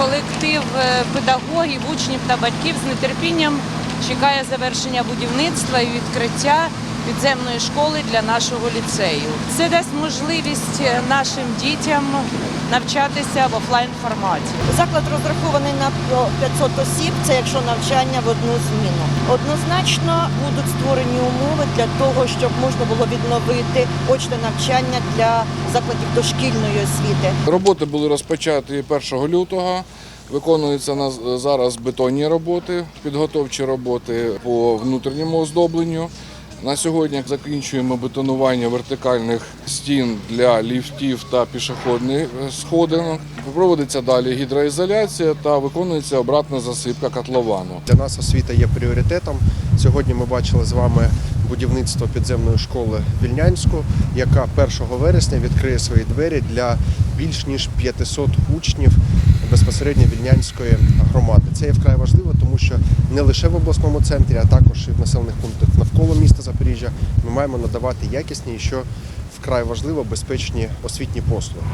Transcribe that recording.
колектив е, педагогів, учнів та батьків з нетерпінням чекає завершення будівництва і відкриття підземної школи для нашого ліцею. Це дасть можливість е, нашим дітям навчатися в офлайн форматі. Заклад розрахований на 500 осіб, це якщо навчання в одну зміну. Однозначно будуть створені умови для того, щоб можна було відновити очне навчання для закладів дошкільної освіти. Роботи були розпочаті 1 лютого. Виконуються на зараз бетонні роботи, підготовчі роботи по внутрішньому оздобленню. На сьогодні закінчуємо бетонування вертикальних стін для ліфтів та пішохідних сходинок. Проводиться далі гідроізоляція та виконується обратна засипка котловану. Для нас освіта є пріоритетом. Сьогодні ми бачили з вами будівництво підземної школи Вільнянську, яка 1 вересня відкриє свої двері для більш ніж 500 учнів безпосередньо Вільнянської громади. Це є вкрай важливо, тому що не лише в обласному центрі, а також і в населених пунктах навколо міста Запоріжжя ми маємо надавати якісні і що вкрай важливо безпечні освітні послуги.